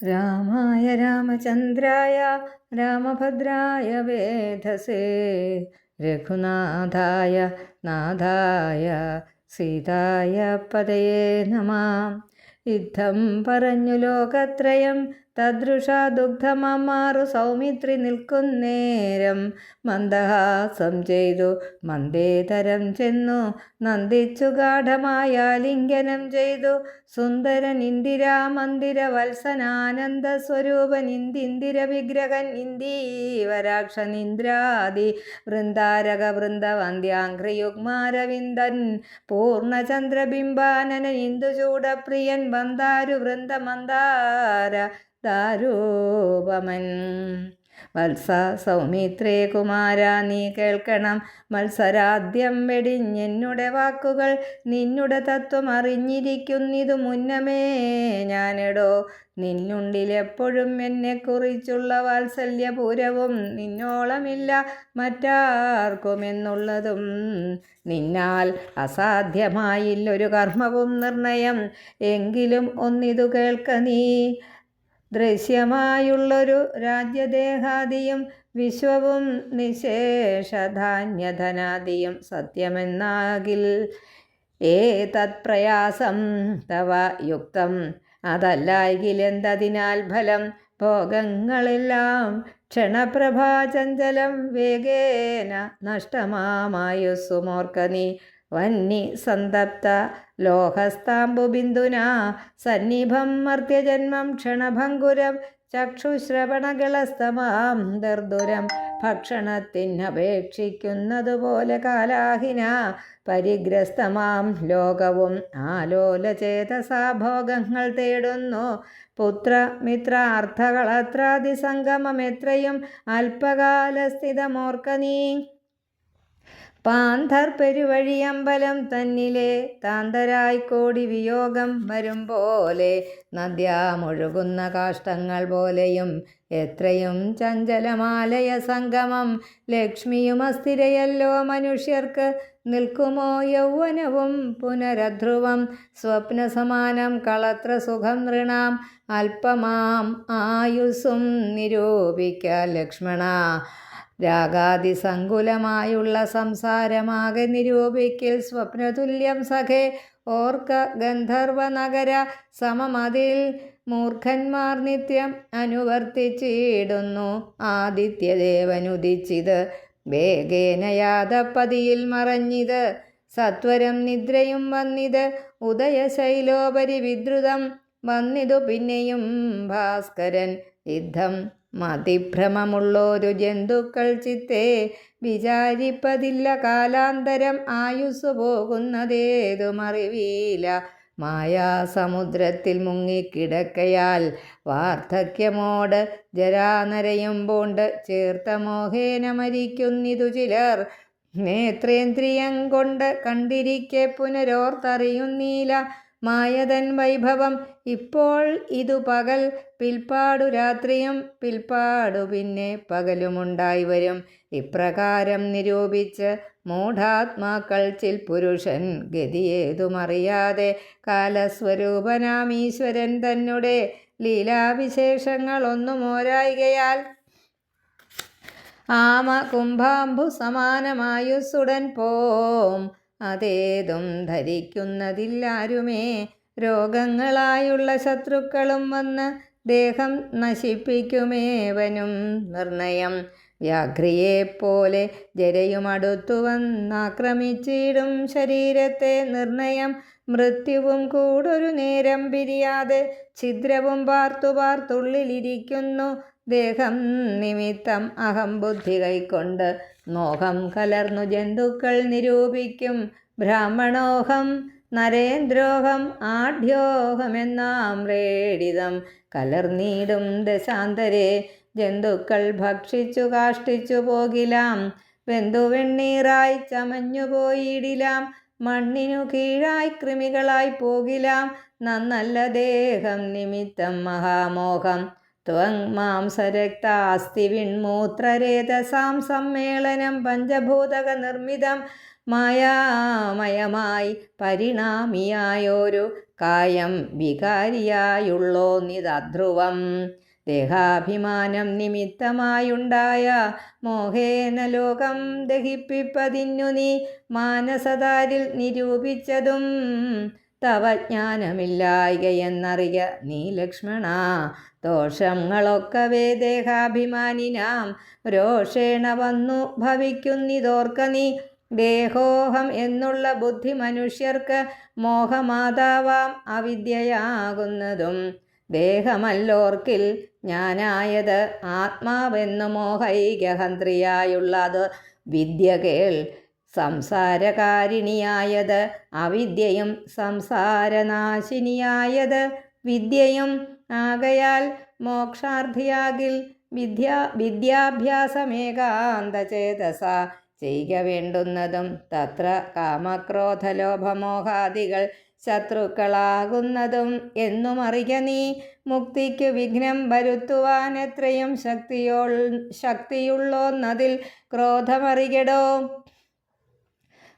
രാമായ രാമചന്ദ്രായ രാമഭദ്രായ വേധസേ രഘുനാഥായ നാഥായ സീതായ പതയേ നമാം. യുദ്ധം പറഞ്ഞു ലോകത്രയം തദൃഷ ദുഗ്ധമാറു സൗമിത്രി നിൽക്കുന്നേരം മന്ദഹാസം ചെയ്തു. മന്ദേതരം ചെന്നു നന്ദിച്ചു ഗാഠമായ ലിംഗനം ചെയ്തു. സുന്ദരൻ ഇന്ദിരാ മന്ദിര വത്സനാനന്ദ സ്വരൂപൻ ഇന്ദിന്ദിര വിഗ്രഹൻ ഇന്ദീവരാക്ഷൻ ഇന്ദ്രാദി വൃന്ദാരക വൃന്ദവന്ദ്യാഘ്രിയുഗ്മാരവിന്ദൻ പൂർണചന്ദ്രബിംബാനന ഇന്ദുചൂടപ്രിയൻ വന്ദാരു വൃന്ദമന്ദാര ദാരൂപമൻ. വത്സ സൗമിത്രേ കുമാര നീ കേൾക്കണം. മത്സരാദ്യം വെടിഞ്ഞെന്നുടെ വാക്കുകൾ നിന്നുടെ തത്വം അറിഞ്ഞിരിക്കുന്നിതു മുന്നമേ ഞാനെടോ. നിന്നുണ്ടിൽ എപ്പോഴും എന്നെക്കുറിച്ചുള്ള വാത്സല്യപൂരവും നിന്നോളമില്ല മറ്റാർക്കുമെന്നുള്ളതും നിന്നാൽ അസാധ്യമായില്ലൊരു കർമ്മവും നിർണയം. എങ്കിലും ഒന്നിതു കേൾക്ക നീ. ദൃശ്യമായുള്ളൊരു രാജ്യദേഹാദിയും വിശ്വവും നിശേഷധാന്യധനാദിയും സത്യമെന്നാകിൽ ഏ തത്പ്രയാസം തവ യുക്തം. അതല്ലായിലെന്തതിനാൽ ഫലം? ഭോഗങ്ങളെല്ലാം ക്ഷണപ്രഭാചഞ്ചലം വേഗേന നഷ്ടമാമായുസ്സുമോർക്ക നീ വന്നി സന്തപ്ത ലോഹസ്താംബുബിന്ദുനാ സന്നിഭം മർത്യജന്മം ക്ഷണഭങ്കുരം ചക്ഷുശ്രവണകളസ്തമാം ദർദുരം ഭക്ഷണത്തിനപേക്ഷിക്കുന്നതുപോലെ കാലാഹിന പരിഗ്രസ്തമാം ലോകവും ആലോല ചേതസാഭോഗങ്ങൾ തേടുന്നു. പുത്ര മിത്രാർത്ഥകളത്രാതിസംഗമം എത്രയും അല്പകാലസ്ഥിതമോർക്ക പാന്തർ പെരുവഴിയമ്പലം തന്നിലെ താന്തരായി കോടി വിയോഗം വരും പോലെ നദ്യാമൊഴുകുന്ന കാഷ്ടങ്ങൾ പോലെയും എത്രയും ചഞ്ചലമാലയ സംഗമം ലക്ഷ്മിയും അസ്ഥിരയല്ലോ മനുഷ്യർക്ക് നിൽക്കുമോ യൗവനവും പുനരധ്രുവം സ്വപ്നസമാനം കളത്ര സുഖം നൃണാം അല്പമാം ആയുസ്സും നിരൂപിക്ക ലക്ഷ്മണ രാഗാതിസങ്കുലമായുള്ള സംസാരമാകെ നിരൂപിക്കൽ സ്വപ്നതുല്യം സഖേ. ഓർക്ക ഗന്ധർവ നഗര സമമതിൽ മൂർഖന്മാർ നിത്യം അനുവർത്തിച്ചിടുന്നു. ആദിത്യദേവനുദിച്ചിത് വേഗേന യാതപ്പതിയിൽ മറഞ്ഞിത്. സത്വരം നിദ്രയും വന്നിത് ഉദയശൈലോപരി വിദ്രുതം വന്നിതു പിന്നെയും ഭാസ്കരൻ യുദ്ധം മതിഭ്രമമുള്ളൊരു ജന്തുക്കൾ ചിത്തെ വിചാരിപ്പതില്ല കാലാന്തരം ആയുസ് പോകുന്നതേതുമറിവീല മായാസമുദ്രത്തിൽ മുങ്ങിക്കിടക്കയാൽ വാർദ്ധക്യമോട് ജരാനരയും പൂണ്ട് ചേർത്ത മോഹേന മരിക്കുന്നിതു ചിലർ. നേത്രേന്ദ്രിയം കൊണ്ട് കണ്ടിരിക്കെ പുനരോർത്തറിയുന്നീല. മായതൻ വൈഭവം. ഇപ്പോൾ ഇതു പകൽ പിൽപ്പാടു രാത്രിയും പിൽപ്പാടു പിന്നെ പകലുമുണ്ടായി വരും. ഇപ്രകാരം നിരൂപിച്ച് മൂഢാത്മാക്കൾ ചിൽ പുരുഷൻ ഗതിയേതുമറിയാതെ കാലസ്വരൂപനാം ഈശ്വരൻ തന്നെ ലീലാവിശേഷങ്ങളൊന്നും ഓരായികയാൽ ആമ കുംഭാംബു സമാനമായുസുടൻ പോം. അതേതും ധരിക്കുന്നതില്ലാരുമേ. രോഗങ്ങളായുള്ള ശത്രുക്കളും വന്ന് ദേഹം നശിപ്പിക്കുമേവനും നിർണയം. വ്യാഘ്രിയെപ്പോലെ ജരയുമടുത്തു വന്നാക്രമിച്ചിടും ശരീരത്തെ നിർണയം. മൃത്യുവും കൂടൊരു നേരം പിരിയാതെ ഛിദ്രവും പാർത്തു പാർത്തുള്ളിലിരിക്കുന്നു. ദേഹം നിമിത്തം അഹം ബുദ്ധി കൈക്കൊണ്ട് മോഹം കലർന്നു ജന്തുക്കൾ നിരൂപിക്കും. ബ്രാഹ്മണോഹം നരേന്ദ്രോഹം ആഢ്യോഹമെന്നാം റേഡിതം കലർന്നീടും ദശാന്തരെ. ജന്തുക്കൾ ഭക്ഷിച്ചു കാഷ്ടിച്ചു പോകിലാം. വെന്തുവെണ്ണീറായി ചമഞ്ഞു പോയിടിലാം. മണ്ണിനു കീഴായി കൃമികളായി പോകിലാം. നന്നല്ല ദേഹം നിമിത്തം മഹാമോഹം. ത്വങ് മാംസരക്താസ്തി വിൺമൂത്രരേതസാം സമ്മേളനം പഞ്ചഭൂതക നിർമ്മിതം മായാമയമായി പരിണാമിയായൊരു കായം വികാരിയായുള്ളോ നിതധ്രുവം. ദേഹാഭിമാനം നിമിത്തമായുണ്ടായ മോഹേന ലോകം ദഹിപ്പിപ്പതിന്നു നീ മാനസതാരിൽ നിരൂപിച്ചതും തവ ജ്ഞാനമില്ലായികയെന്നറിയ നീ ലക്ഷ്മണ ദോഷങ്ങളൊക്കവേ ദേഹാഭിമാനിനാം. രോഷേണ വന്നു ഭവിക്കുന്നിതോർക്ക നീ. ദേഹോഹം എന്നുള്ള ബുദ്ധി മനുഷ്യർക്ക് മോഹമാതാവാം അവിദ്യയാകുന്നതും. ദേഹമല്ലോർക്കിൽ ഞാനായത് ആത്മാവെന്നു മോഹൈകഹന്ത്രിയായുള്ളത്. വിദ്യ കേൾ സംസാരകാരിണിയായത് അവിദ്യയും സംസാരനാശിനിയായത് വിദ്യയും. ആകയാൽ മോക്ഷാർത്ഥിയാകിൽ വിദ്യാ വിദ്യാഭ്യാസമേകാന്തചേതസ ചെയ്യുക വേണ്ടുന്നതും. തത്ര കാമക്രോധലോഭമോഹാദികൾ ശത്രുക്കളാകുന്നതും എന്നും അറിയ നീ മുക്തിക്ക് വിഘ്നം വരുത്തുവാൻ എത്രയും ശക്തിയോ ശക്തിയുള്ളോന്നതിൽ ക്രോധമറികടോ.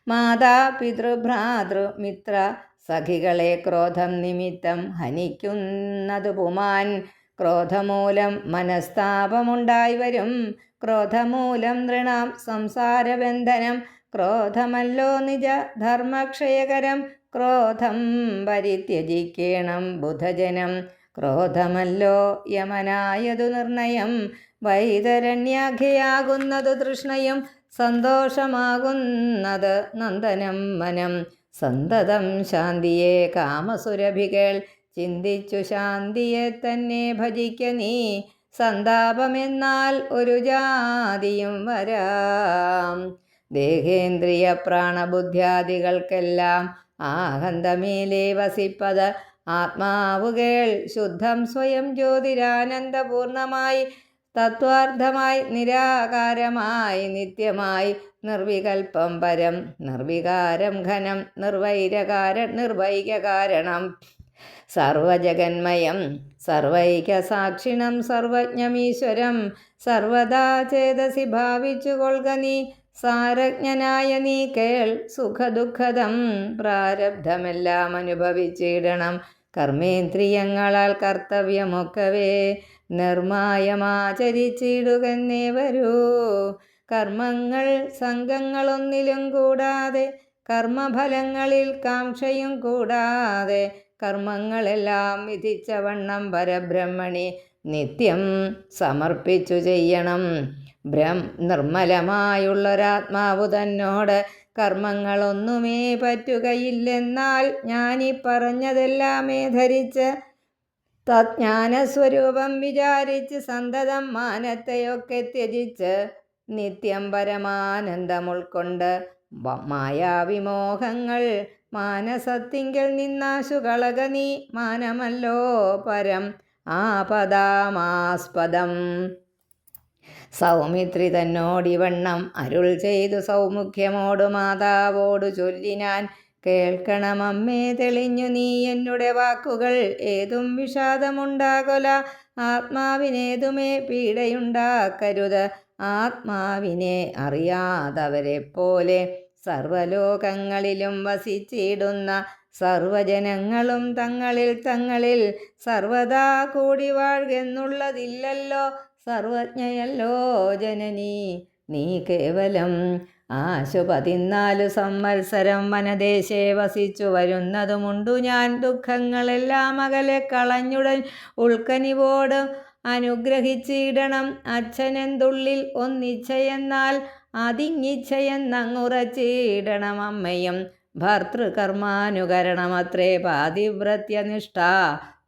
മാതാ പിതൃഭ്രാതൃ മിത്ര സഖികളെ ക്രോധം നിമിത്തം ഹനിക്കുന്നത് പുമാൻ ക്രോധമൂലം മനസ്താപമുണ്ടായി വരും. ക്രോധമൂലം നൃണാം സംസാരബന്ധനം. ക്രോധമല്ലോ നിജ ധർമ്മക്ഷയകരം ക്രോധം പരിത്യജിക്കേണം ബുധജനം. ക്രോധമല്ലോ യമനായതു നിർണയം. വൈതരണ്യാഖ്യയാകുന്നതു തൃഷ്ണയും. സന്തോഷമാകുന്നത് നന്ദനം മനം. സന്തതം ശാന്തിയെ കാമസുരഭികൾ. ചിന്തിച്ചു ശാന്തിയെ തന്നെ ഭജിക്ക നീ. സന്താപമെന്നാൽ ഒരു ജാതിയും വരാം. ദേഹേന്ദ്രിയ പ്രാണബുദ്ധ്യാദികൾക്കെല്ലാം ആഹന്തമേലെ വസിപ്പത്. ആത്മാവുകൾ ശുദ്ധം സ്വയം ജ്യോതിരാനന്ദപൂർണമായി തത്വാർത്ഥമായി നിരാകാരമായി നിത്യമായി നിർവികൽപ്പം പരം നിർവികാരം ഘനം നിർവൈരകാര നിർവൈകാരണം സർവജഗന്മയം സർവൈക സാക്ഷിണം സർവജ്ഞമീശ്വരം സർവദാ ചേതസി ഭാവിച്ചു കൊൽക നീ. സാരജ്ഞനായ നീ കേൾ സുഖദുഃഖദം പ്രാരബ്ധമെല്ലാം അനുഭവിച്ചിടണം. കർമ്മേന്ദ്രിയങ്ങളാൽ കർത്തവ്യമൊക്കവേ നിർമായമാചരിച്ചിടുകന്നേ വരൂ. കർമ്മങ്ങൾ സംഘങ്ങളൊന്നിലും കൂടാതെ കർമ്മഫലങ്ങളിൽ കാംക്ഷയും കൂടാതെ കർമ്മങ്ങളെല്ലാം വിധിച്ച വണ്ണം പരബ്രഹ്മണി നിത്യം സമർപ്പിച്ചു ചെയ്യണം. ബ്രഹ്മ നിർമ്മലമായുള്ളൊരാത്മാവു തന്നോട് കർമ്മങ്ങളൊന്നുമേ പറ്റുകയില്ലെന്നാൽ ഞാനീ പറഞ്ഞതെല്ലാമേ ധരിച്ച് തജ്ഞാനസ്വരൂപം വിചാരിച്ച് സന്തതം മാനത്തെയൊക്കെ ത്യജിച്ച് നിത്യം പരമാനന്ദം ഉൾക്കൊണ്ട് മായാവിമോഹങ്ങൾ മാനസത്തിങ്കിൽ നിന്നാശു കളക നീ മാനമല്ലോ പരം ആ ആപദാമാസ്പദം. സൗമിത്രി തന്നോടിവണ്ണം അരുൾ ചെയ്തു സൗമുഖ്യമോടു മാതാവോടു ചൊല്ലിനാൻ കേൾക്കണമമ്മേ തെളിഞ്ഞു നീ എന്നുടെ വാക്കുകൾ. ഏതും വിഷാദമുണ്ടാകൊല. ആത്മാവിനേതുമേ പീഡയുണ്ടാക്കരുത്. ആത്മാവിനെ അറിയാതവരെ പോലെ സർവലോകങ്ങളിലും വസിച്ചിടുന്ന സർവജനങ്ങളും തങ്ങളിൽ തങ്ങളിൽ സർവദാ കൂടി വാഴുകെന്നുള്ളതില്ലല്ലോ സർവജ്ഞയല്ലോ ജനനി. നീ കേവലം ആശു പതിനാലു സംവത്സരം വനദേശേ വസിച്ചു വരുന്നതുമുണ്ടു ഞാൻ. ദുഃഖങ്ങളെല്ലാം അകലെ കളഞ്ഞുടൻ ഉൾക്കനിവോട് അനുഗ്രഹിച്ചിടണം. അച്ഛനെന്തുള്ളിൽ ഒന്നിച്ചയെന്നാൽ അതിങ്ങിച്ചയെന്നങ്ങുറച്ചിടണം അമ്മയും. ഭർത്തൃകർമാനുകരണമത്രേ പാതിവ്രത്യനിഷ്ഠ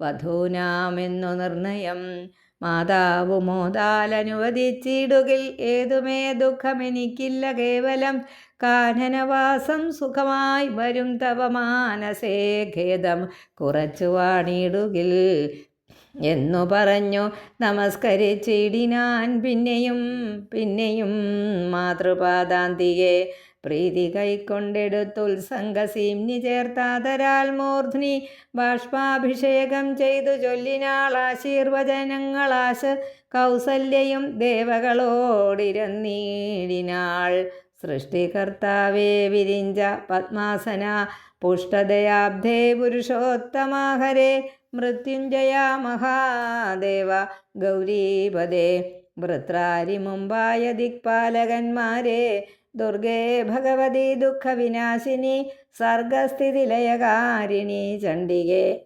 വധൂനാമെന്നു നിർണയം. മാതാവു അനുവദിച്ചിടുകിൽ ഏതുമേ ദുഃഖമെനിക്കില്ല കേവലം കാനനവാസം സുഖമായി വരും തവ മാനസേ ഖേദം കുറച്ചു വാണിടുകിൽ എന്നു പറഞ്ഞു. നമസ്കരിച്ചിടിനാൻ പിന്നെയും പിന്നെയും മാതൃപാദാന്തിയെ പ്രീതി കൈക്കൊണ്ടെടുത്തുത്സംഗസീംനി ചേർത്താതരാൽ മൂർധ്നി ബാഷ്പാഭിഷേകം ചെയ്തു ചൊല്ലിനാൾ ആശീർവചനങ്ങളാശ കൗസല്യയും ദേവകളോടിരന്നീടിനാൾ. സൃഷ്ടികർത്താവേ വിരിഞ്ച പത്മാസന പുഷ്ടദയാബ്ധേ പുരുഷോത്തമാഹരേ മൃത്യുഞ്ജയ മഹാദേവ ഗൗരീപദേ വൃത്രാരി മുമ്പായ ദിക്പാലകന്മാരെ ദുർഗേ ഭഗവതി ദുഃഖവിനാശിനി സർഗസ്ഥിതിലയകാരിണി ചണ്ഡികേ.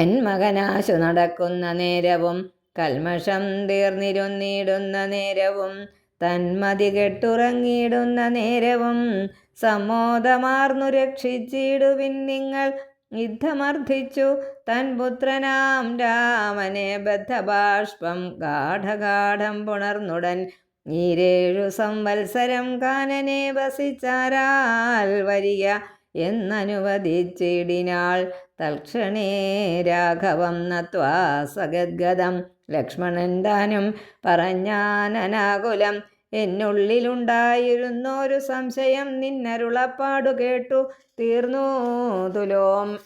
എൻ മകനാശു നടക്കുന്ന നേരവും കൽമഷം തീർന്നിരുന്നിടുന്ന നേരവും തന്മതി കെട്ടുറങ്ങിയിടുന്ന നേരവും സമ്മോദമാർന്നു രക്ഷിച്ചിടുവിൻ നിങ്ങൾ യുദ്ധമർദ്ധിച്ചു തൻ പുത്രനാം രാമനെ ബദ്ധബാഷ്പം ഗാഠഗാഠം പുണർന്നുടൻ ഈരേഴു സംവത്സരം കാനനെ വസിച്ചാരാൽ വരിക എന്നനുവദിച്ചിടിനാൾ. തൽക്ഷണേ രാഘവം നത്വാ സഗദ്ഗതം. ലക്ഷ്മണൻ താനും പറഞ്ഞാനനാകുലം. എന്നുള്ളിലുണ്ടായിരുന്നൊരു സംശയം നിന്നരുളപ്പാടു കേട്ടു. തീർന്നു തുലോം.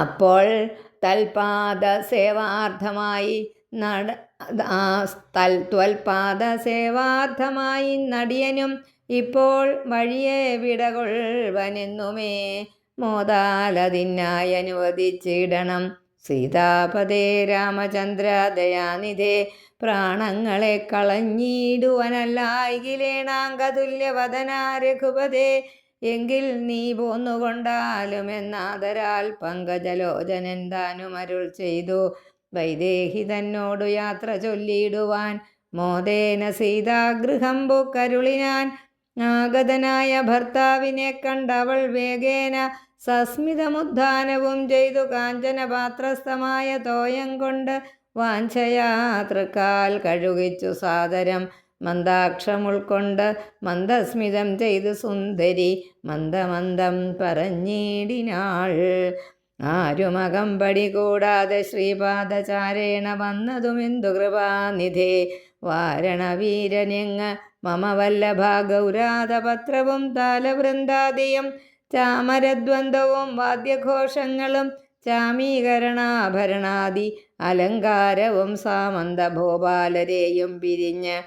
അപ്പോൾ തൽപാദ സേവാർത്ഥമായി നട ആ തൽ ത്വൽപാദ സേവാർത്ഥമായി നടിയനും ഇപ്പോൾ വഴിയെ വിടകൊള്ളുവനെന്നുമേ മോതാലതിനായി അനുവദിച്ചിടണം സീതാപതേ രാമചന്ദ്ര ദയാനിധേ പ്രാണങ്ങളെ കളഞ്ഞിടുവനല്ലായിലേണാങ്കതുല്യവദന രഘുപതേ എങ്കിൽ നീ പോന്നുകൊണ്ടാലും എന്നാദരാൽ പങ്കജലോചനൻ അരുൾ ചെയ്തു. വൈദേഹി തന്നോടു യാത്ര ചൊല്ലിയിടുവാൻ മോദേന സീതാഗൃഹം പൊക്കരുളിനാൻ ആഗതനായ ഭർത്താവിനെ കണ്ടവൾ വേഗേന സസ്മിതമുദ്ധാനവും ചെയ്തു കാഞ്ചനപാത്രസ്ഥമായ തോയം കൊണ്ട് വാഞ്ചയാതൃക്കാൽ കഴുകിച്ചു സാദരം മന്ദാക്ഷം ഉൾക്കൊണ്ട് മന്ദസ്മിതം ചെയ്തു സുന്ദരി മന്ദമന്ദം പറഞ്ഞിടിനാൾ. ആരുമകമ്പടി കൂടാതെ ശ്രീപാദചാരേണ വന്നതുമെന്തു കൃപാനിധേ? വാരണവീരനെങ്ങ് മമ വല്ലഭ ഗൗരാതപത്രവും താലവൃന്ദാദിയും ചാമരദ്വന്ദ്വവും വാദ്യഘോഷങ്ങളും ചാമീകരണാഭരണാദി അലങ്കാരവും സാമന്ത ഭോപാലരെയും പിരിഞ്ഞ്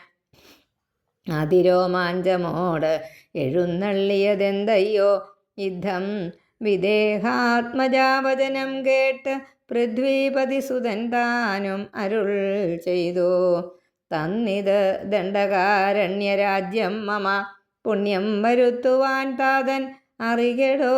അതിരോമാഞ്ചമോട് എഴുന്നള്ളിയതെന്തയ്യോ യുദ്ധം വിദേഹാത്മജാവചനം കേട്ട് പൃഥ്വീപതി സുതൻ താനും അരുൾ ചെയ്തു. തന്നിത് ദണ്ഡകാരണ്യരാജ്യം മമ. പുണ്യം വരുത്തുവാൻ താതൻ അറികടോ.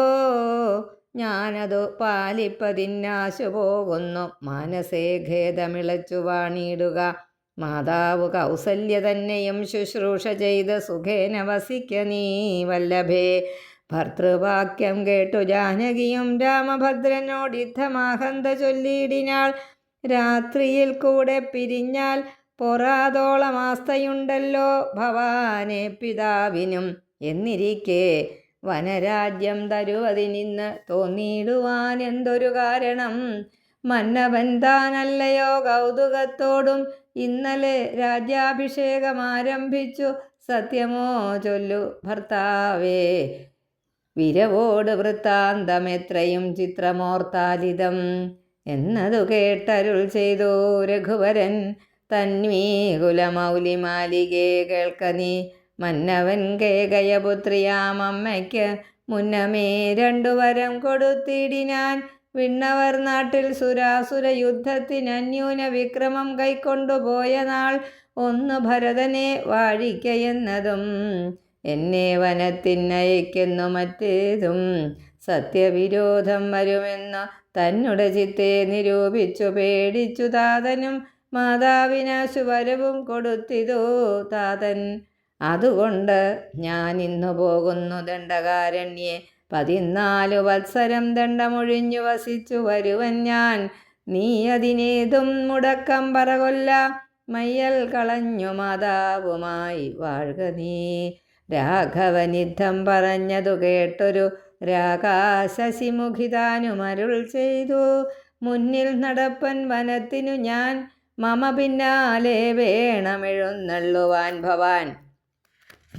ഞാനതു പാലിപ്പതിന്നാശു പോകുന്നു. മനസ്സേ ഖേദമിളച്ചു വാണിയിടുക മാതാവ് കൗസല്യ തന്നെയും ശുശ്രൂഷ ചെയ്ത് സുഖേന വസിക്ക നീ വല്ലഭേ. ഭർത്തൃവാക്യം കേട്ടു ജാനകിയും രാമഭദ്രനോട് യുദ്ധമാഹന്ത ചൊല്ലിയിടിനാൾ രാത്രിയിൽ കൂടെ പിരിഞ്ഞാൽ പൊറാതോളമാസ്തയുണ്ടല്ലോ ഭവാനെ പിതാവിനും എന്നിരിക്കെ വനരാജ്യം തരുവതിനിന്ന് തോന്നിയിടുവാൻ എന്തൊരു കാരണം? മന്നവൻ താനല്ലയോ കൗതുകത്തോടും ഇന്നലെ രാജ്യാഭിഷേകം ആരംഭിച്ചു സത്യമോ ചൊല്ലു ഭർത്താവേ വിരവോട് വൃത്താന്തമെത്രയും ചിത്രമോർത്താലിതം എന്നതു കേട്ടരുൾ ചെയ്തു രഘുവരൻ തന്മീകുലമൗലിമാലികേ കേൾക്ക നീ മന്നവൻ കേകയപുത്രിയാമമ്മയ്ക്ക് മുന്നമേ രണ്ടു വരം കൊടുത്തിടിനാൻ വിണ്ണവർ നാട്ടിൽ സുരാസുര യുദ്ധത്തിന് അന്യൂന വിക്രമം കൈക്കൊണ്ടുപോയ നാൾ ഒന്ന് ഭരതനെ വാഴിക്കയെന്നതും എന്നെ വനത്തിനയക്കുന്നു മറ്റേതും സത്യവിരോധം വരുമെന്ന് തന്നുടെ ചിത്തെ നിരൂപിച്ചു പേടിച്ചു താതനും മാതാവിനാശു വരവും കൊടുത്തിതോ താതൻ. അതുകൊണ്ട് ഞാൻ ഇന്നു പോകുന്നു ദണ്ഡകാരണ്യെ. പതിനാലു വത്സരം ദണ്ഡമൊഴിഞ്ഞു വസിച്ചു വരുവൻ ഞാൻ. നീ അതിനേതും മുടക്കം പറകൊല്ല. മയ്യൽ കളഞ്ഞു മാതാവുമായി വാഴുക നീ. രാഘവനിദ്ധം പറഞ്ഞതു കേട്ടൊരു രാഘാശശിമുഖിതാനുമരുൾ ചെയ്തു. മുന്നിൽ നടപ്പൻ വനത്തിനു ഞാൻ മമ പിന്നാലെ വേണമെഴുന്നള്ളുവാൻ ഭവാൻ.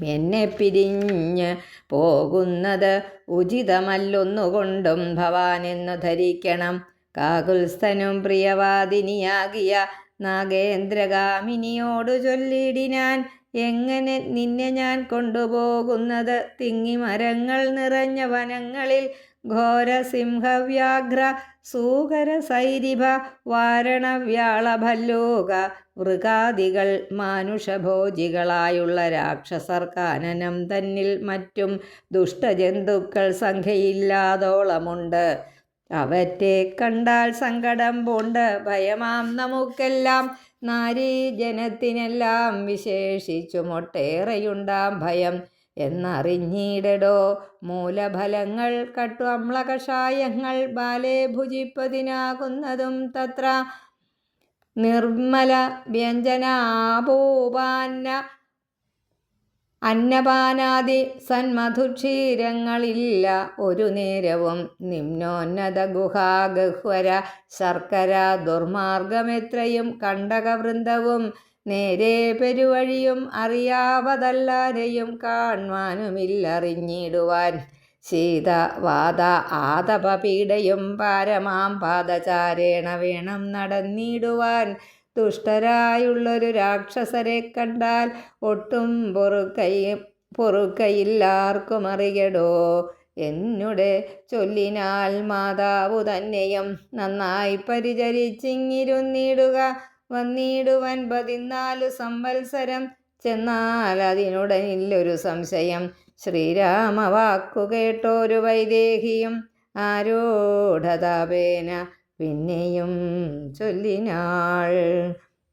എന്നെ പിരിഞ്ഞ് പോകുന്നത് ഉചിതമല്ലൊന്നുകൊണ്ടും ഭവാൻ എന്നു ധരിക്കണം. കാകുൽസ്ഥനും പ്രിയവാദിനിയാകിയ നാഗേന്ദ്രഗാമിനിയോടു ചൊല്ലിടിനാൻ എങ്ങനെ നിന്നെ ഞാൻ കൊണ്ടുപോകുന്നത്? തിങ്ങി മരങ്ങൾ നിറഞ്ഞ വനങ്ങളിൽ ഘോര സിംഹവ്യാഘ്ര സൂകര സൈരിഭ വാരണവ്യാളഭല്ലൂക മൃഗാദികൾ മാനുഷഭോജികളായുള്ള രാക്ഷസർ കാനനം തന്നിൽ മറ്റും ദുഷ്ടജന്തുക്കൾ സംഖ്യയില്ലാതോളമുണ്ട്. അവറ്റെ കണ്ടാൽ സങ്കടം പൂണ്ട്. ഭയമാം നമുക്കെല്ലാം നാരീജനത്തിനെല്ലാം വിശേഷിച്ചുമൊട്ടേറെയുണ്ടാം ഭയം. എന്നറിഞ്ഞിടടോ മൂലഫലങ്ങൾ കട്ടു കഷായങ്ങൾ ബാലേ ഭുജിപ്പതിനാകുന്നതും തത്ര. നിർമ്മല വ്യഞ്ജനാപൂപാന്ന അന്നപാനാദി സന്മധുക്ഷീരങ്ങളില്ല ഒരു നേരവും നിമ്നോന്നത ഗുഹാഗഹ്വര ശർക്കര ദുർമാർഗമെത്രയും കണ്ടകവൃന്ദവും നേരെ പെരുവഴിയും അറിയാവതല്ലാരെയും കാൺവാനുമില്ലറിഞ്ഞിടുവാൻ ശീത വാത ആതപപീഡയും പാരമാം പാദചാരേണ വേണം നടന്നിടുവാൻ. ദുഷ്ടരായുള്ളൊരു രാക്ഷസരെ കണ്ടാൽ ഒട്ടും പൊറുക്കൈ പൊറുക്കയില്ലാർക്കും അറിയടോ. എന്നുടെ ചൊല്ലിനാൽ മാതാവു തന്നെയും നന്നായി പരിചരിച്ചിങ്ങിരുന്നിടുക. വന്നിടുവൻ പതിനാലു സംവത്സരം ചെന്നാൽ അതിനുടനില്ലൊരു സംശയം. ശ്രീരാമ വാക്കു കേട്ടോരു വൈദേഹിയും ആരോഢതാപേന പിന്നെയും ചൊല്ലിനാൾ.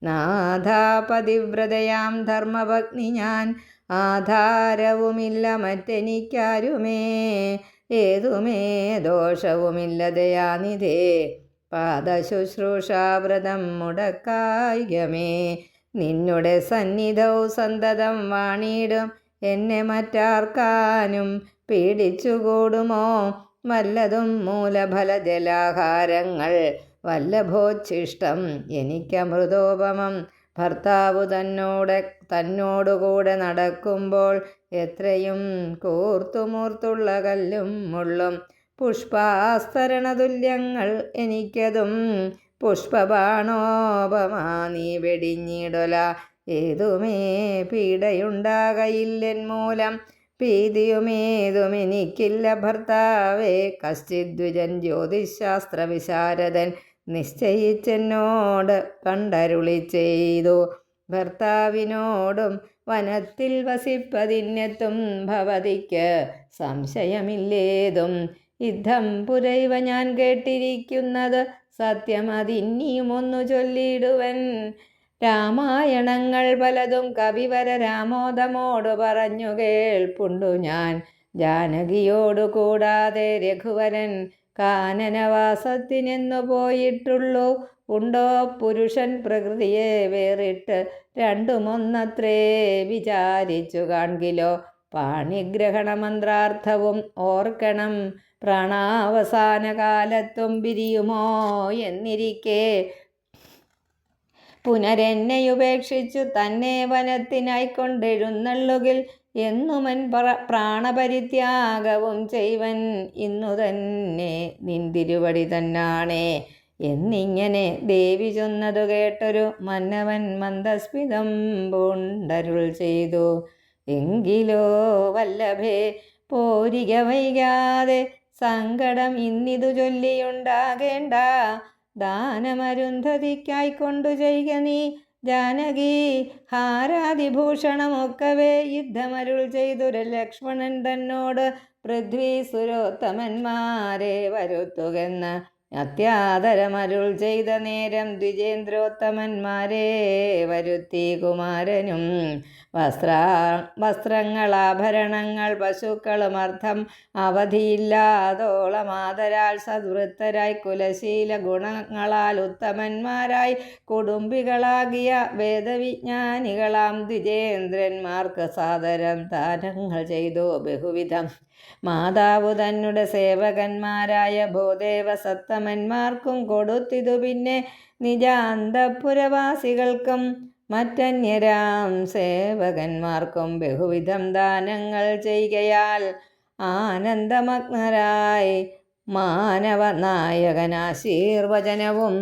നാഥാ പതിവ്രതയാം ധർമ്മഭഗ്നി ഞാൻ. ആധാരവുമില്ല മറ്റെനിക്കാരുമേ. ഏതുമേ ദോഷവുമില്ലതയാ നിധേ പാദശുശ്രൂഷാവ്രതം മുടക്കായികമേ. നിന്നുടെ സന്നിധവും സന്തതം വാണിയിടും എന്നെ മറ്റാർക്കാനും പീഡിച്ചുകൂടുമോ? വല്ലതും മൂലഫല ജലാഹാരങ്ങൾ വല്ലഭോച്ഛിഷ്ടം എനിക്കമൃതോപമം. ഭർത്താവ് തന്നോടെ തന്നോടുകൂടെ നടക്കുമ്പോൾ എത്രയും കൂർത്തുമൂർത്തുള്ള കല്ലും മുള്ളും. പുഷ്പാസ്തരണതുല്യങ്ങൾ എനിക്കതും. പുഷ്പബാണോപമാ നീ വെടിഞ്ഞിടൊല. ഏതുമേ പീഡയുണ്ടാകയില്ലെൻ മൂലം. ഭീതിയുമേതും എനിക്കില്ല ഭർത്താവേ. കശ്ചിദ്വിജൻ ജ്യോതിശാസ്ത്ര വിശാരദൻ നിശ്ചയിച്ചെന്നോട് കണ്ടരുളി ചെയ്തു. ഭർത്താവിനോടും വനത്തിൽ വസിപ്പതിന്നെത്തും ഭവതിക്ക് സംശയമില്ലേതും. യുദ്ധം പുരൈവ ഞാൻ കേട്ടിരിക്കുന്നത് സത്യം അതിനിയും ഒന്നു ചൊല്ലിയിടുവൻ രാമായണങ്ങൾ പലതും കവിവര രാമോദമോട് പറഞ്ഞു കേൾപ്പുണ്ടു ഞാൻ. ജാനകിയോടു കൂടാതെ രഘുവരൻ കാനനവാസത്തിനെന്നു പോയിട്ടുള്ളൂ. ഉണ്ടോ പുരുഷൻ പ്രകൃതിയെ വേറിട്ട് രണ്ടുമൊന്നത്രേ വിചാരിച്ചു കാൺകിലോ. പാണിഗ്രഹണ മന്ത്രാർത്ഥവും ഓർക്കണം. പ്രാണാവസാന കാലത്തും പിരിയുമോ എന്നിരിക്കെ. പുനരെന്നെയുപേക്ഷിച്ചു തന്നെ വനത്തിനായി കൊണ്ടെഴുന്നള്ളുകിൽ എന്നുമൻ പ്ര പ്രാണപരിത്യാഗവും ചെയ്വൻ ഇന്നു തന്നെ നിന്തിരുവടി തന്നാണേ. എന്നിങ്ങനെ ദേവി ചൊന്നതു കേട്ടൊരു മന്നവൻ മന്ദസ്മിതം പൂണ്ടരുൾ ചെയ്തു. എങ്കിലോ വല്ലഭേ പോരിക വൈകാതെ സങ്കടം ഇന്നിതു ചൊല്ലിയുണ്ടാകേണ്ട. ദാനമരുന്ധതിക്കായി കൊണ്ടു ചെയ്യുക നീ ജാനകി. ഹാരാതിഭൂഷണമൊക്കവേ യുദ്ധമരുൾ ചെയ്തൊരു ലക്ഷ്മണൻ തന്നോട് പൃഥ്വി സുരോത്തമന്മാരെ വരുത്തുകെന്ന് അത്യാദരമരുൾ ചെയ്ത നേരം ദ്വിജേന്ദ്രോത്തമന്മാരെ വരുത്തി കുമാരനും. വസ്ത്ര വസ്ത്രങ്ങൾ ആഭരണങ്ങൾ പശുക്കളും അർത്ഥം അവധിയില്ലാതോളം ആദരാൽ സദ്വൃത്തരായി കുലശീല ഗുണങ്ങളാൽ ഉത്തമന്മാരായി കുടുംബികളാകിയ വേദവിജ്ഞാനികളാം ദ്വിജേന്ദ്രന്മാർക്ക് സാദരം ദാനങ്ങൾ ചെയ്തു. ബഹുവിധം മാതാവ് തന്നെ സേവകന്മാരായ ഭൂദേവ സത്തമന്മാർക്കും കൊടുത്തിതു പിന്നെ നിജാന്തപുരവാസികൾക്കും മറ്റന്യരാം സേവകന്മാർക്കും ബഹുവിധം ദാനങ്ങൾ ചെയ്യുകയാൽ ആനന്ദമഗ്നരായി മാനവ നായകനാശീർവചനവും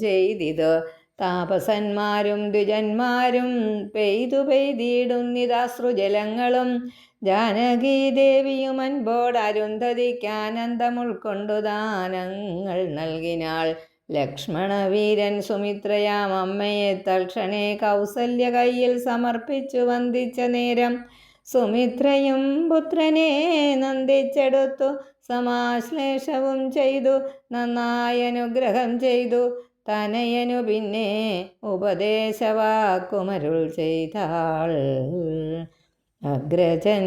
ചെയ്തിത്. താപസന്മാരും ദ്വിജന്മാരും പെയ്തു പെയ്തിടുന്നിതാശ്രുജലങ്ങളും ജാനകി ദേവിയും അൻപോട് അരുന്ധതിക്കാനന്ദം ഉൾക്കൊണ്ടു ദാനങ്ങൾ നൽകിനാൾ. ലക്ഷ്മണവീരൻ സുമിത്രയാം അമ്മയെ തൽക്ഷണേ കൗസല്യ കയ്യിൽ സമർപ്പിച്ചു വന്ദിച്ച നേരം. സുമിത്രയും പുത്രനെ നന്ദിച്ചെടുത്തു. സമാശ്ലേഷവും ചെയ്തു. നന്നായി അനുഗ്രഹം ചെയ്തു. തനയനു പിന്നെ ഉപദേശവാക്കുമരുൾ ചെയ്താൾ. അഗ്രജൻ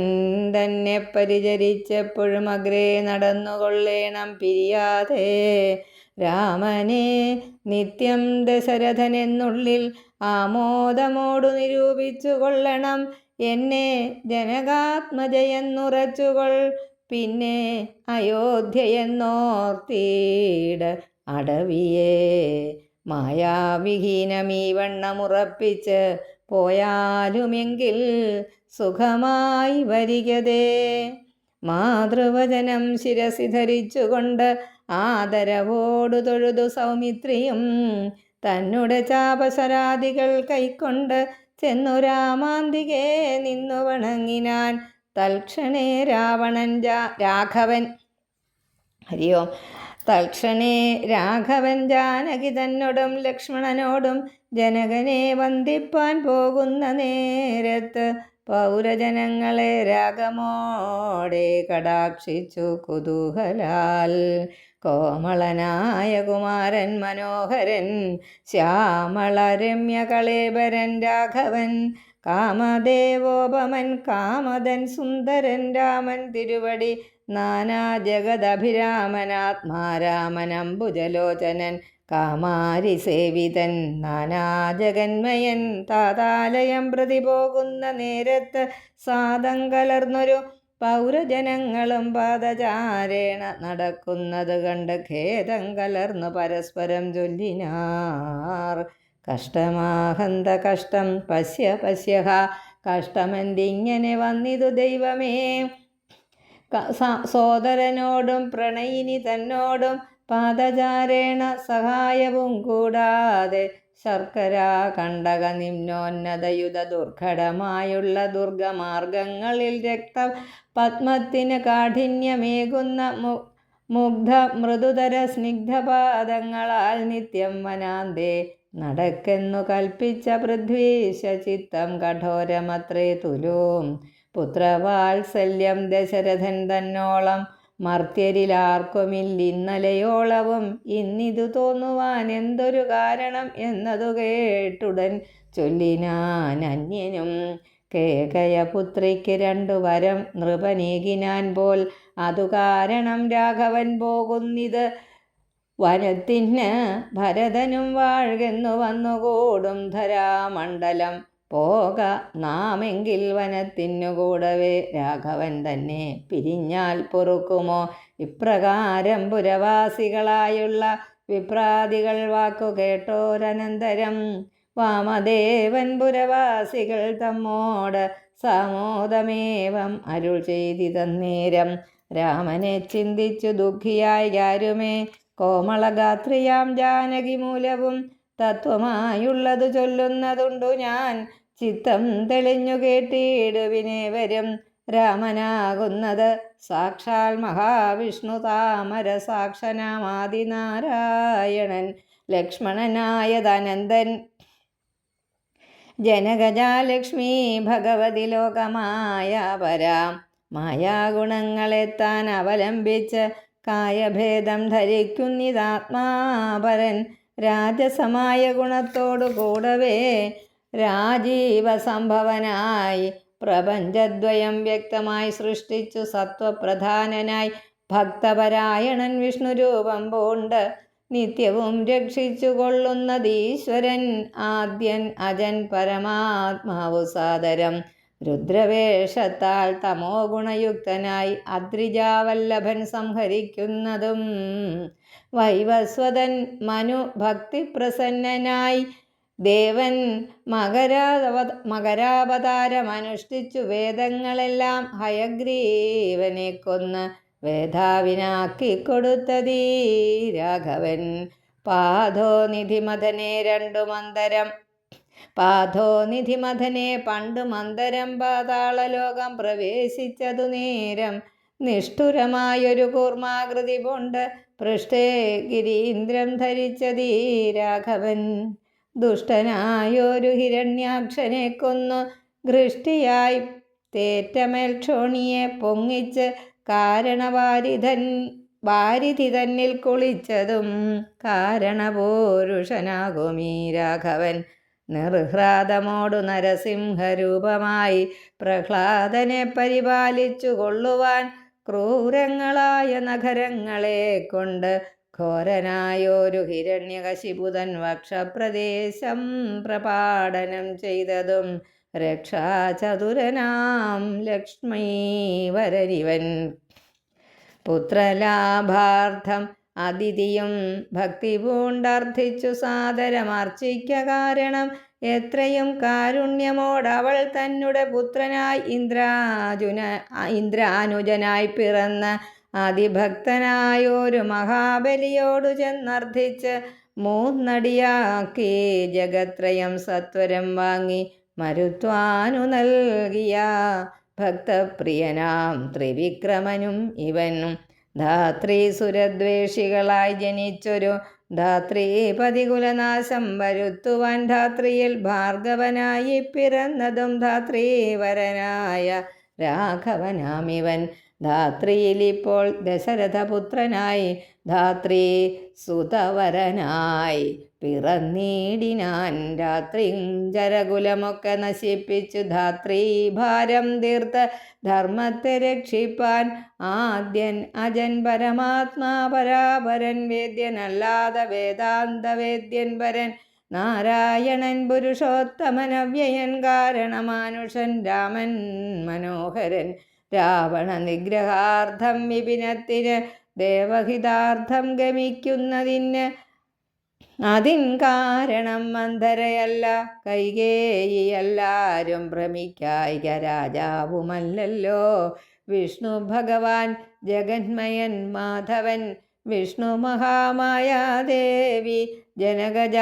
തന്നെ പരിചരിച്ചപ്പോഴും അഗ്രേ നടന്നുകൊള്ളേണം പിരിയാതെ. രാമനെ നിത്യം ദശരഥനെന്നുള്ളിൽ ആമോദമോടു നിരൂപിച്ചു കൊള്ളണം. എന്നെ ജനകാത്മജയെന്നുറച്ചുകൊൾ പിന്നെ അയോധ്യയെന്നോർത്തീട് അടവിയെ മായാവിഹീനമീ വണ്ണമുറപ്പിച്ച് പോയാലുമെങ്കിൽ സുഖമായി വരികതേ. മാതൃവചനം ശിരസി ധരിച്ചുകൊണ്ട് ആദരവോടു തൊഴുതു സൗമിത്രിയും തന്നുടെ ചാപശരാദികൾ കൈക്കൊണ്ട് ചെന്നു രാമാന്തികെ നിന്നു വണങ്ങിനാൻ തൽക്ഷണേ രാവണൻ രാഘവൻ. ഹരിയോ. തൽക്ഷണേ രാഘവൻ ജാനകി തന്നോടും ലക്ഷ്മണനോടും ജനകനെ വന്ദിപ്പാൻ പോകുന്ന നേരത്ത് പൗരജനങ്ങളെ രാഗമോടെ കടാക്ഷിച്ചു കുതൂഹലാൽ. കോമളനായ കുമാരൻ മനോഹരൻ ശ്യാമള രമ്യ കളേബരൻ രാഘവൻ കാമദേവോപമൻ കാമദൻ സുന്ദരൻ രാമൻ തിരുവടി നാനാ ജഗദഭിരാമനാത്മാരാമൻ അംബുജലോചനൻ കാമാരി സേവിതൻ നാനാജഗന്മയൻ താതാലയം പ്രതി പോകുന്ന നേരത്ത് സാദം കലർന്നൊരു പൗരജനങ്ങളും പാദചാരേണ നടക്കുന്നത് കണ്ട് ഖേദം കലർന്നു പരസ്പരം ചൊല്ലിനാർ. കഷ്ടമാഹന്ത കഷ്ടം പശ്യ പശ്യഹ കഷ്ടമെന്തിങ്ങനെ വന്നിതു ദൈവമേ? സോദരനോടും പ്രണയിനി തന്നോടും പാദചാരേണ സഹായവും കൂടാതെ ശർക്കര കണ്ടക നിമ്നോന്നതയുധ ദുർഘടമായുള്ള ദുർഗമാർഗങ്ങളിൽ രക്തം പത്മത്തിന് കാഠിന്യമേകുന്ന മുഗ്ധ മൃദുതര സ്നിഗ്ധപാദങ്ങളാൽ നിത്യം വനാന്തേ നടക്കെന്നു കൽപ്പിച്ച പൃഥ്വീശ ചിത്തം കഠോരമത്രേ തുലൂം. പുത്രവാത്സല്യം ദശരഥൻ തന്നോളം മർത്യരിലാർക്കുമില്ലിന്നലയോളവും ഇന്നിതു തോന്നുവാൻ എന്തൊരു കാരണം എന്നതു കേട്ടുടൻ ചൊല്ലിനാൻ അന്യനും കേകയപുത്രിക്ക് രണ്ടു വരം നൃപനീകിനാൻ പോൽ അതു കാരണം രാഘവൻ പോകുന്നിത് വനത്തിന് ഭരതനും വാഴ്കെന്നു വന്നുകൂടും ധരാമണ്ഡലം. പോക നാമെങ്കിൽ വനത്തിനു കൂടവേ. രാഘവൻ തന്നെ പിരിഞ്ഞാൽ പൊറുക്കുമോ? ഇപ്രകാരം പുരവാസികളായുള്ള വിപ്രാദികൾ വാക്കു കേട്ടോരനന്തരം. വാമദേവൻ പുരവാസികൾ തമ്മോട് സമോദമേവം അരുൾ ചെയ്തിതന്നേരം. രാമനെ ചിന്തിച്ചു ദുഃഖിയായി ആരുമേ? കോമളഗാത്രിയാം ജാനകി മൂലവും തത്വമായുള്ളതു ചൊല്ലുന്നതുണ്ടു ഞാൻ. ചിത്തം തെളിഞ്ഞു കേട്ടിടുവിനെ വരും രാമനാകുന്നത്. സാക്ഷാൽ മഹാവിഷ്ണു താമര സാക്ഷനാമാദിനാരായണൻ ലക്ഷ്മണനായതനന്ദൻ ജനകജാലക്ഷ്മി ഭഗവതി ലോകമായ പരാം മായാഗുണങ്ങളെത്താൻ അവലംബിച്ച് കായഭേദം ധരിക്കുന്നിതാത്മാപരൻ. രാജസമായ ഗുണത്തോടു കൂടവേ രാജീവ സംഭവനായി പ്രപഞ്ചദ്വയം വ്യക്തമായി സൃഷ്ടിച്ചു സത്വപ്രധാനനായി ഭക്തപരായണൻ വിഷ്ണു രൂപം പൂണ്ട്. നിത്യവും രക്ഷിച്ചു കൊള്ളുന്നതീശ്വരൻ ആദ്യൻ അജൻ പരമാത്മാവു സാദരം. രുദ്രവേഷത്താൽ തമോ ഗുണയുക്തനായി അദ്രിജാവല്ലഭൻ സംഹരിക്കുന്നതും വൈവസ്വതൻ മനു ഭക്തിപ്രസന്നനായി ദേവൻ മകരാവ മകരാവതാരമനുഷ്ഠിച്ചു വേദങ്ങളെല്ലാം ഹയഗ്രീവനെ കൊന്ന് വേദാവിനാക്കി കൊടുത്തതീ രാഘവൻ. പാധോനിധിമതനെ രണ്ടു മന്ദരം പാധോ നിധിമഥനെ പണ്ട് മന്ദരം പാതാളലോകം പ്രവേശിച്ചതു നേരം. നിഷ്ഠുരമായൊരു കൂർമാകൃതി കൊണ്ട് പൃഷ്ഠേ ഗിരീന്ദ്രം ധരിച്ചതീ രാഘവൻ. ദുഷ്ടനായൊരു ഹിരണ്യാക്ഷനെ കൊന്നു ഘൃഷ്ടിയായി തേറ്റമേൽ ക്ഷോണിയെ പൊങ്ങിച്ച് കാരണവാരിധൻ വാരിധി തന്നിൽ കുളിച്ചതും കാരണപൂരുഷനാകുമീ രാഘവൻ. നിർഹ്ലാദമോടു നരസിംഹരൂപമായി പ്രഹ്ലാദനെ പരിപാലിച്ചു കൊള്ളുവാൻ ക്രൂരങ്ങളായ നഗരങ്ങളെ കൊണ്ട് ഘോരനായൊരു ഹിരണ്യകശിപുതൻ വക്ഷപ്രദേശം പ്രപാടനം ചെയ്തതും രക്ഷാചതുരനാം ലക്ഷ്മീവരനിവൻ പുത്രലാഭാർത്ഥം അതിഥിയും ഭക്തി പൂണ്ടർത്ഥിച്ചു സാദരമർച്ചിക്ക കാരണം എത്രയും കാരുണ്യമോടവൾ തന്നുടെ പുത്രനായി ഇന്ദ്രാജുന ഇന്ദ്രാനുജനായി പിറന്ന അതിഭക്തനായൊരു മഹാബലിയോടു ചെന്നർത്ഥിച്ച് മൂന്നടിയാക്കി ജഗത്രയം സത്വരം വാങ്ങി മരുത്വാനു നൽകിയ ഭക്തപ്രിയനാം ത്രിവിക്രമനും ഇവനും. ധാത്രി സുരദ്വേഷികളായി ജനിച്ചൊരു ധാത്രി പതികുലനാശം വരുത്തുവാൻ ധാത്രിയിൽ ഭാർഗവനായി പിറന്നതും ധാത്രീവരനായ രാഘവനാമിവൻ. ധാത്രിയിലിപ്പോൾ ദശരഥപുത്രനായി. ധാത്രി സുതവരനായി പിറന്നീടിനാൻ രാത്രി ജരകുലമൊക്കെ നശിപ്പിച്ചു. ധാത്രി ഭാരം തീർത്ത് ധർമ്മത്തെ രക്ഷിപ്പാൻ ആദ്യൻ അജൻ പരമാത്മാ പരാപരൻ വേദ്യനല്ലാതെ വേദാന്ത വേദ്യൻ പരൻ നാരായണൻ പുരുഷോത്തമനവ്യയൻ കാരണമാനുഷൻ രാമൻ മനോഹരൻ രാവണ നിഗ്രഹാർത്ഥം വിപിനത്തിന് ദേവഹിതാർത്ഥം ഗമിക്കുന്നതിന് അതിൻ കാരണം മന്ധരയല്ല കൈകേയിയല്ലാരും ഭ്രമിക്കായിക രാജാവുമല്ലല്ലോ. വിഷ്ണു ഭഗവാൻ ജഗന്മയൻ മാധവൻ വിഷ്ണു മഹാമായാദേവി ജനകജ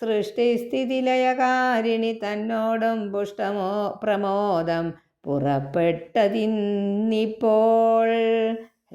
സൃഷ്ടിസ്ഥിതിലയകാരിണി തന്നോടും പുഷ്ടമോ പ്രമോദം പുറപ്പെട്ടതിന്നിപ്പോൾ.